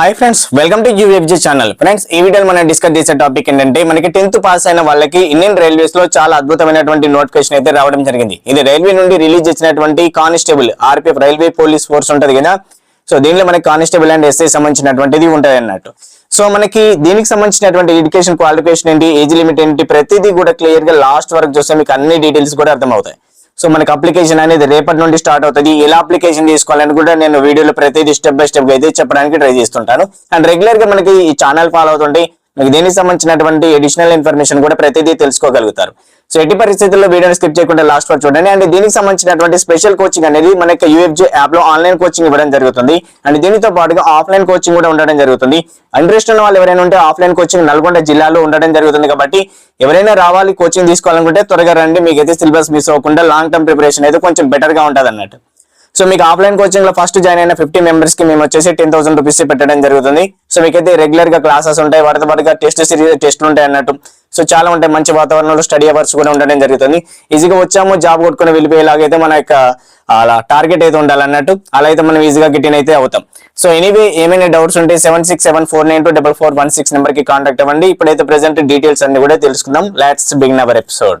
Hi friends welcome to UFG channel friends ఈ వీడియోలో మనం డిస్కస్ చేసే టాపిక్ ఏంటంటే మనకి టెన్త్ పాస్ అయిన వాళ్ళకి ఇండియన్ రైల్వేస్లో చాలా అద్భుతమైనటువంటి నోటిఫికేషన్ అయితే రావడం జరిగింది. ఇది రైల్వే నుండి రిలీజ్ చేసినటువంటి constable RPF railway police force ఉంటుంది కదా? సో దీనిలో మనకి కానిస్టేబుల్ అండ్ ఎస్ఐ సంబంధించినటువంటిది ఉంటుంది అన్నట్టు. సో మనకి దీనికి సంబంధించినటువంటి ఎడ్యుకేషన్ క్వాలిఫికేషన్ ఏంటి ఏజ్ లిమిట్ ఏంటి ప్రతిదీ కూడా క్లియర్గా లాస్ట్ వరకు చూస్తే మీకు అన్ని డీటెయిల్స్ కూడా అర్థమవుతాయి. సో మనకి అప్లికేషన్ అనేది రేపటి నుండి స్టార్ట్ అవుతుంది. ఎలా అప్లికేషన్ తీసుకోవాలని కూడా నేను వీడియోలో ప్రతిదీ స్టెప్ బై స్టెప్ అయితే చెప్పడానికి ట్రై చేస్తుంటాను. అండ్ రెగ్యులర్గా మనకి ఈ ఛానల్ ఫాలో అవుతుంటే మీకు దీనికి సంబంధించినటువంటి అడిషనల్ ఇన్ఫర్మేషన్ కూడా ప్రతిదీ తెలుసుకోగలుగుతారు. సో ఎట్టి పరిస్థితుల్లో వీడియోని స్కిప్ చేయకుండా లాస్ట్ వరకు చూడండి. అండ్ దీనికి సంబంధించినటువంటి స్పెషల్ కోచింగ్ అనేది మనకి యూఎఫ్జే యాప్లో ఆన్లైన్ కోచింగ్ ఇవ్వడం జరుగుతుంది. అండ్ దీనితో పాటుగా ఆఫ్లైన్ కోచింగ్ కూడా ఉండడం జరుగుతుంది. ఇంట్రెస్ట్ ఉన్న వాళ్ళు ఎవరైనా ఉంటే ఆఫ్లైన్ కోచింగ్ నల్గొండ జిల్లాలో ఉండడం జరుగుతుంది కాబట్టి ఎవరైనా రావాలి కోచింగ్ తీసుకోవాలనుకుంటే త్వరగా రండి. మీకు అయితే సిలబస్ మిస్ అవ్వకుండా లాంగ్ టర్మ్ ప్రిపరేషన్ అయితే కొంచెం బెటర్గా ఉంటుంది అన్నట్టు సో మీకు ఆఫ్లైన్ కోచింగ్లో ఫస్ట్ జాయిన్ అయిన ఫిఫ్టీ మెంబర్స్కి మేము వచ్చేసి టెన్ థౌసండ్ రూపీస్ పెట్టడం జరుగుతుంది. సో మీకైతే రెగ్యులర్గా క్లాసెస్ ఉంటాయి వాటితో పాటుగా టెస్ట్ సిరీస్ టెస్ట్లు ఉంటాయి అన్నట్టు. సో చాలా ఉంటాయి మంచి వాతావరణంలో స్టడీ అవర్స్ కూడా ఉండడం జరుగుతుంది. ఈజీగా వచ్చాము జాబ్ కొట్టుకుని వెళ్ళిపోయేలాగైతే మన యొక్క అలా టార్గెట్ అయితే ఉండాలన్నట్టు. అలా అయితే మనం ఈజీగా గిట్టిన్ అయితే అవుతాం. సో ఎనీవే ఏమైనా డౌట్స్ ఉంటే seven six seven four nine two double four one six నెంబర్కి కాంటాక్ట్ అవ్వండి. ఇప్పుడైతే ప్రెసెంట్ డీటెయిల్స్ అన్ని కూడా తెలుసుకుందాం. Let's begin our episode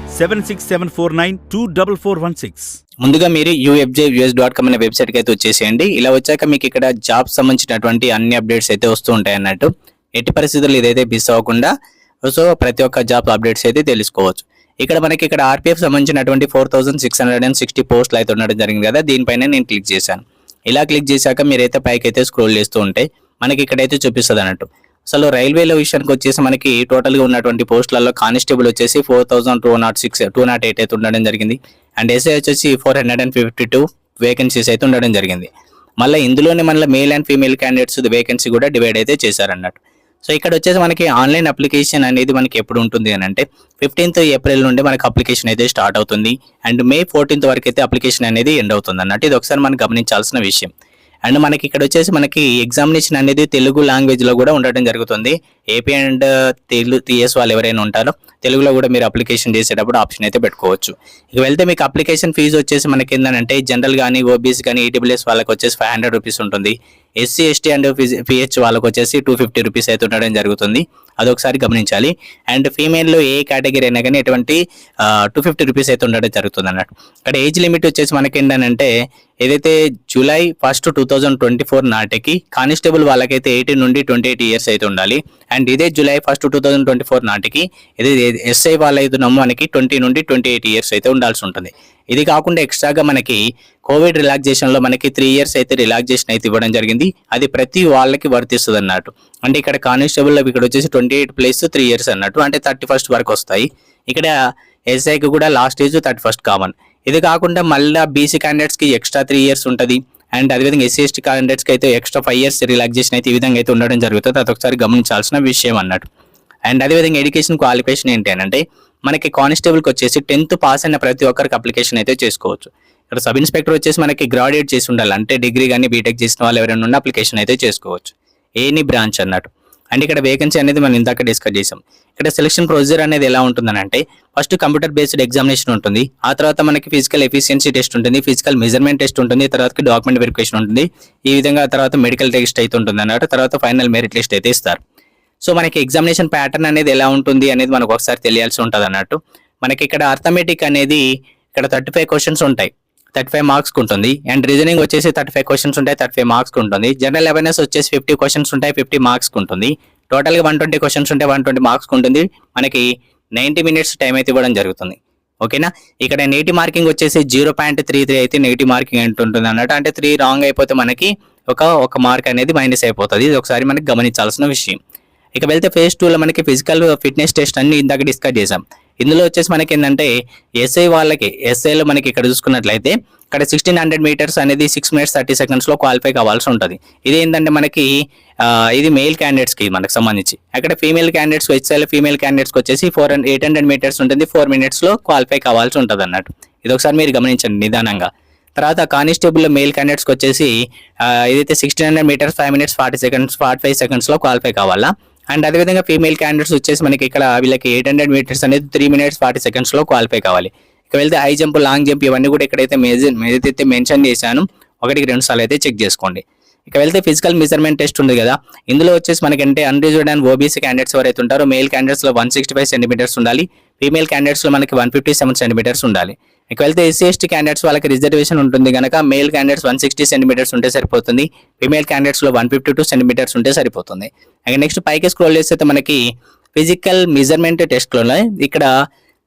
Seven six seven four nine two double four one six ముందుగా మీరు యూఎఫ్జే యూఎస్ డాట్ కామ్ అనే వెబ్సైట్కి అయితే వచ్చేసేయండి. ఇలా వచ్చాక మీకు ఇక్కడ జాబ్ సంబంధించినటువంటి అన్ని అప్డేట్స్ అయితే వస్తూ ఉంటాయి అన్నట్టు. ఎట్టి పరిస్థితుల్లో ఇదైతే మిస్ అవ్వకుండా సో ప్రతి ఒక్క జాబ్ అప్డేట్స్ అయితే తెలుసుకోవచ్చు. ఇక్కడ మనకి ఇక్కడ ఆర్పీఎఫ్ సంబంధించినటువంటి four thousand six hundred and sixty పోస్టులు అయితే ఉండడం జరిగింది కదా దీనిపైన నేను క్లిక్ చేశాను. ఇలా క్లిక్ చేశాక మీరైతే పైకి అయితే స్క్రోల్ చేస్తూ ఉంటే మనకి ఇక్కడైతే చూపిస్తుంది అన్నట్టు. అసలు రైల్వేల విషయానికి వచ్చేసి మనకి టోటల్గా ఉన్నటువంటి పోస్టులలో కానిస్టేబుల్ వచ్చేసి four thousand two nought six two nought eight అయితే ఉండడం జరిగింది. అండ్ ఎస్ఐ వచ్చేసి four hundred and fifty two vacancies అయితే ఉండడం జరిగింది. మళ్ళీ ఇందులోనే మళ్ళీ male and female candidates vacancy కూడా డివైడ్ అయితే చేశారన్నట్టు. సో ఇక్కడ వచ్చేసి మనకి ఆన్లైన్ అప్లికేషన్ అనేది మనకి ఎప్పుడు ఉంటుంది అని అంటే ఫిఫ్టీన్త్ ఏప్రిల్ నుండి మనకి అప్లికేషన్ అయితే స్టార్ట్ అవుతుంది. అండ్ మే ఫోర్టీన్త్ వరకు అయితే అప్లికేషన్ అనేది ఎండ్ అవుతుంది అన్నట్టు. ఇది ఒకసారి మనం గమనించాల్సిన విషయం. అండ్ మనకి ఇక్కడ వచ్చేసి మనకి ఎగ్జామినేషన్ అనేది తెలుగు లాంగ్వేజ్లో కూడా ఉండటం జరుగుతుంది. ఏపీ అండ్ తెలుగు టీఎస్ వాళ్ళు ఎవరైనా ఉంటారో తెలుగులో కూడా మీరు అప్లికేషన్ చేసేటప్పుడు ఆప్షన్ అయితే పెట్టుకోవచ్చు. ఇక వెళ్తే మీకు అప్లికేషన్ ఫీజు వచ్చేసి మనకి ఏంటంటే జనరల్ కానీ ఓబీసీ కానీ ఈటీబీఎస్ వాళ్ళకి వచ్చేసి ఫైవ్ హండ్రెడ్ రూపీస్ ఉంటుంది. ఎస్సీ ఎస్టీ అండ్ పిహెచ్ వాళ్ళకి వచ్చేసి టూ ఫిఫ్టీ రూపీస్ అయితే ఉండడం జరుగుతుంది. అదొకసారి గమనించాలి. అండ్ ఫీమేల్లో ఏ కేటగిరీ అయినా కానీ ఎటువంటి టూ ఫిఫ్టీ రూపీస్ అయితే ఉండడం జరుగుతుంది అన్నట్టు ఇక్కడ ఏజ్ లిమిట్ వచ్చేసి మనకి ఏంటంటే ఏదైతే July first two thousand twenty four నాటికి కానిస్టేబుల్ వాళ్ళకైతే ఎయిటీన్ నుండి ట్వంటీ ఎయిట్ ఇయర్స్ అయితే ఉండాలి. అండ్ ఇదే July first two thousand twenty four నాటికి ఇది ఎస్ఐ వాళ్ళైతే మనకి ట్వంటీ నుండి ట్వంటీ ఎయిట్ ఇయర్స్ అయితే ఉండాల్సి ఉంటుంది. ఇది కాకుండా ఎక్స్ట్రాగా మనకి కోవిడ్ రిలాక్సేషన్లో మనకి త్రీ ఇయర్స్ అయితే రిలాక్సేషన్ అయితే ఇవ్వడం జరిగింది. అది ప్రతి వాళ్ళకి వర్తిస్తుంది అన్నట్టు అంటే ఇక్కడ కానిస్టేబుల్ ఇక్కడ వచ్చేసి twenty eight plus three years అన్నట్టు అంటే థర్టీ ఫస్ట్ వరకు వస్తాయి. ఇక్కడ ఎస్ఐకి కూడా last age thirty first common ఇది కాకుండా మళ్ళీ బీసీ క్యాండిడేట్స్కి ఎక్స్ట్రా త్రీ ఇయర్స్ ఉంటుంది. అండ్ అదేవిధంగా ఎస్సీ ఎస్టీ క్యాండిడేట్స్కి అయితే ఎక్స్ట్రా ఫైవ్ ఇయర్స్ రిలాక్సేషన్ అయితే ఈ విధంగా అయితే ఉండడం జరుగుతుంది. అది ఒకసారి గమనించాల్సిన విషయం అన్నట్టు. అండ్ అదేవిధంగా ఎడ్యుకేషన్ క్వాలిఫికేషన్ ఏంటి అని అంటే మనకి కానిస్టేబుల్కి వచ్చేసి టెన్త్ పాస్ అయిన ప్రతి ఒక్కరికి అప్లికేషన్ అయితే చేసుకోవచ్చు. ఇక్కడ సబ్ ఇన్స్పెక్టర్ వచ్చేసి మనకి గ్రాడ్యుయేట్ చేసి ఉండాలి. అంటే డిగ్రీ కానీ బీటెక్ చేసిన వాళ్ళు ఎవరైనా ఉన్న అప్లికేషన్ అయితే చేసుకోవచ్చు. ఏని బ్రాంచ్ అన్నట్టు. అండ్ ఇక్కడ వేకెన్సీ అనేది మనం ఇందాక డిస్కస్ చేసాం. ఇక్కడ సెలక్షన్ ప్రొసీజర్ అనేది ఎలా ఉంటుందని అంటే ఫస్ట్ కంప్యూటర్ బేస్డ్ ఎగ్జామినేషన్ ఉంటుంది. ఆ తర్వాత మనకి ఫిజికల్ ఎఫిషియన్సీ టెస్ట్ ఉంటుంది ఫిజికల్ మెజర్మెంట్ టెస్ట్ ఉంటుంది తర్వాత డాక్యుమెంట్ వెరిఫికేషన్ ఉంటుంది. ఈ విధంగా తర్వాత మెడికల్ టెస్ట్ అయితే ఉంటుంది అన్నట్టు తర్వాత ఫైనల్ మెరిట్ లిస్ట్ అయితే ఇస్తారు. సో మనకి ఎగ్జామినేషన్ ప్యాటర్న్ అనేది ఎలా ఉంటుంది అనేది మనకు ఒకసారి తెలియాల్సి ఉంటుంది అన్నట్టు మనకి ఇక్కడ అర్థమెటిక్ అనేది ఇక్కడ థర్టీ ఫైవ్ క్వశ్చన్స్ ఉంటాయి. థర్టీ ఫైవ్ మార్క్స్ ఉంటుంది. అండ్ రీజనింగ్ వచ్చేసి థర్టీ ఫైవ్ క్వశ్చన్స్ ఉంటాయి థర్టీ ఫైవ్ మార్క్స్ ఉంటుంది. జనరల్ అవేర్నెస్ వచ్చేసి ఫిఫ్టీ క్వశ్చన్స్ ఉంటాయి ఫిఫ్టీ మార్క్స్ ఉంటుంది. టోటల్గా వన్ ట్వంటీ క్వశ్చన్స్ ఉంటాయి వన్ ట్వంటీ మార్క్స్ ఉంటుంది. మనకి నైంటీ మినిట్స్ టైం అయితే ఇవ్వడం జరుగుతుంది. ఓకేనా ఇక్కడ నెగిటివ్ మార్కింగ్ వచ్చేసి జీరో పాయింట్ త్రీ త్రీ అయితే నెగిటివ్ మార్కింగ్ ఉంటుంది అన్నట్టు. అంటే త్రీ రాంగ్ అయిపోతే మనకి ఒక ఒక మార్క్ అనేది మైనస్ అయిపోతుంది. ఇది ఒకసారి మనకి గమనించాల్సిన విషయం. ఇక వెళ్తే ఫేజ్ టూలో మనకి ఫిజికల్ ఫిట్నెస్ టెస్ట్ అన్ని ఇందాక డిస్కస్ చేసాం ఇందులో వచ్చేసి మనకి ఏంటంటే ఎస్ఐ వాళ్ళకి ఎస్ఐలో మనకి ఇక్కడ చూసుకున్నట్లయితే ఇక్కడ సిక్స్టీన్ హండ్రెడ్ మీటర్స్ అనేది సిక్స్ మినిట్స్ థర్టీ సెకండ్స్లో క్వాలిఫై కావాల్సి ఉంటుంది. ఇది ఏంటంటే మనకి ఇది మేల్ క్యాండిడేట్స్కి మనకు సంబంధించి. అక్కడ ఫీమేల్ క్యాండిడేట్స్ ఎస్ఐలో ఫీమేల్ క్యాండిడేట్స్కి వచ్చేసి four hundred eight hundred metres ఉంటుంది ఫోర్ మినిట్స్లో క్వాలిఫై కావాల్సి ఉంటుంది అన్నట్టు. ఇది ఒకసారి మీరు గమనించండి నిదానంగా. తర్వాత కానిస్టేబుల్ మేల్ క్యాండిడేట్స్కి వచ్చేసి ఆ, ఏదైతే sixteen hundred metres five minutes forty seconds forty five సెకండ్స్లో క్వాలిఫై కావాలా అండ్ అదేవిధంగా ఫీమేల్ క్యాండిడేట్స్ వచ్చేసి మనకి ఇక్కడ వీళ్ళకి ఎయిట్ హండ్రెడ్ మీటర్స్ అనేది త్రీ మినిట్స్ ఫార్టీ సెకండ్స్లో క్వాలిఫై కావాలి. ఇక వెళ్తే హై జంప్ లాంగ్ జంప్ ఇవన్నీ కూడా ఇక్కడైతే మేజర్ ఏదైతే మెన్షన్ చేశాను ఒకటికి రెండు సార్లు అయితే చెక్ చేసుకోండి. ఇక వెళ్తే ఫిజికల్ మెజర్మెంట్ టెస్ట్ ఉంది కదా. ఇందులో వచ్చేసి మనకంటే అన్రిజర్వ్డ్ అండ్ ఓబీసీ క్యాండిడేట్స్ ఎవరైతే ఉంటారో మేల్ క్యాండిడేట్స్లో వన్ సిక్స్టీ ఫైవ్ సెంటీమీటర్స్ ఉండాలి. ఫీమేల్ క్యాండిడేట్స్లో మనకి వన్ ఫిఫ్టీ సెవెన్ సెంటీమీటర్స్ ఉండాలి. ఇక వెళ్తే ఎస్సీ ఎస్టీ క్యాండిడేట్స్ వాళ్ళకి రిజర్వేషన్ ఉంటుంది కనుక male candidates one sixty centimetres ఉంటే సరిపోతుంది. ఫీమేల్ క్యాండిడేట్స్లో వన్ ఫిఫ్టీ టూ సెంటీమీటర్స్ ఉంటే సరిపోతుంది. అండ్ నెక్స్ట్ పైకి స్క్రోల్ చేస్తే మనకి ఫిజికల్ మెజర్మెంట్ టెస్ట్లో ఇక్కడ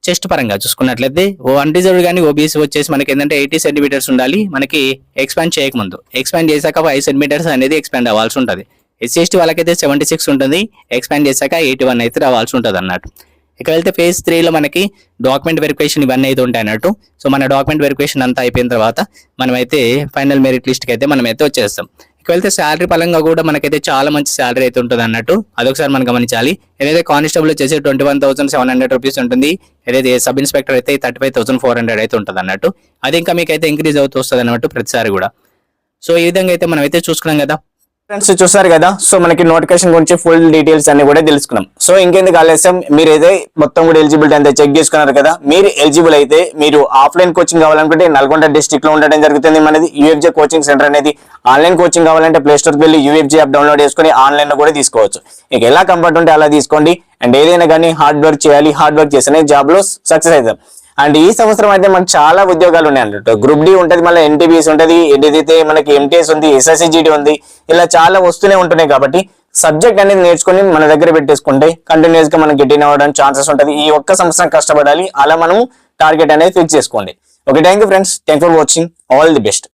చెస్ట్ పరంగా చూసుకున్నట్లయితే ఓ అన్రిజర్వ్డ్ కానీ ఓబీసీ వచ్చేసి మనకి ఏంటంటే ఎయిటీ సెంటీమీటర్స్ ఉండాలి. మనకి ఎక్స్పాండ్ చేయకముందు. ఎక్స్పాండ్ చేశాక ఫైవ్ సెంటీమీటర్స్ అనేది ఎక్స్పాండ్ అవ్వాల్సి ఉంటుంది. ఎస్సీ ఎస్టీ వాళ్ళకైతే సెవెంటీ సిక్స్ ఉంటుంది. ఎక్స్పాండ్ చేశాక ఎయిటీ వన్ అయితే రావాల్సి ఉంటుంది అన్నట్టు ఇక వెళ్తే ఫేజ్ త్రీలో మనకి డాక్యుమెంట్ వెరిఫికేషన్ ఇవన్నీ అయితే ఉంటాయి అన్నట్టు. సో మన డాక్యుమెంట్ వెరిఫికేషన్ అంతా అయిపోయిన తర్వాత మనమైతే ఫైనల్ మెరిట్ లిస్ట్కి అయితే మనమైతే వచ్చేస్తాం. ఇక వెళ్తే శాలరీ పరంగా కూడా మనకైతే చాలా మంచి శాలరీ అయితే ఉంటుంది అన్నట్టు. అదొకసారి మనం గమనించాలి. ఏదైతే కానిస్టేబుల్ వచ్చేసి twenty one thousand seven hundred rupees ఉంటుంది ఏదైతే సబ్ ఇన్స్పెక్టర్ అయితే thirty five thousand four hundred అయితే ఉంటుంది అన్నట్టు. అది ఇంకా మీకు అయితే ఇంక్రీజ్ అవుతూ వస్తుంది అన్నట్టు ప్రతిసారి కూడా. సో ఈ విధంగా అయితే మనం అయితే చూసుకున్నాం కదా. ఫ్రెండ్స్ చూసారు కదా? సో మనకి నోటిఫికేషన్ గురించి ఫుల్ డీటెయిల్స్ అన్ని కూడా తెలుసుకున్నాం. సో ఇంకెందుకు ఆలస్యం? మీరు ఏదో మొత్తం కూడా ఎలిజిబిలిటీ అంతా చెక్ చేసుకున్నారు కదా? మీరు ఎలిజిబుల్ అయితే మీరు ఆఫ్లైన్ కోచింగ్ కావాలనుకుంటే నల్గొండ డిస్టిక్లో ఉండడం జరుగుతుంది మనది. యూఎఫ్జే కోచింగ్ సెంటర్ అనేది ఆన్లైన్ కోచింగ్ కావాలంటే ప్లేస్టోర్కి వెళ్ళి యూఎఫ్జే యాప్ డౌన్లోడ్ చేసుకుని ఆన్లైన్లో కూడా తీసుకోవచ్చు. మీకు ఎలా కంఫర్ట్ ఉంటే అలా తీసుకోండి. అండ్ ఏదైనా కానీ హార్డ్ వర్క్ చేయాలి. హార్డ్ వర్క్ చేస్తేనే జాబ్లో సక్సెస్ అవుతాం. అండ్ ఈ సంవత్సరం అయితే మనకు చాలా ఉద్యోగాలు ఉన్నాయి అన్నట్టు గ్రూప్ డి ఉంటది మళ్ళీ ఎన్టీబీఎస్ ఉంటది ఎన్టీదైతే మనకి ఎంటీఎస్ ఉంది ఎస్ఎస్సిజిడి ఉంది ఇలా చాలా వస్తూనే ఉంటున్నాయి కాబట్టి సబ్జెక్ట్ అనేది నేర్చుకుని మన దగ్గర పెట్టేసుకుంటే కంటిన్యూస్గా మనం గెటిన్ అవ్వడానికి ఛాన్సెస్ ఉంటది. ఈ ఒక్క సంవత్సరం కష్టపడాలి అలా మనం టార్గెట్ అనేది ఫిక్స్ చేసుకోండి. Okay thank you friends thank for watching all the best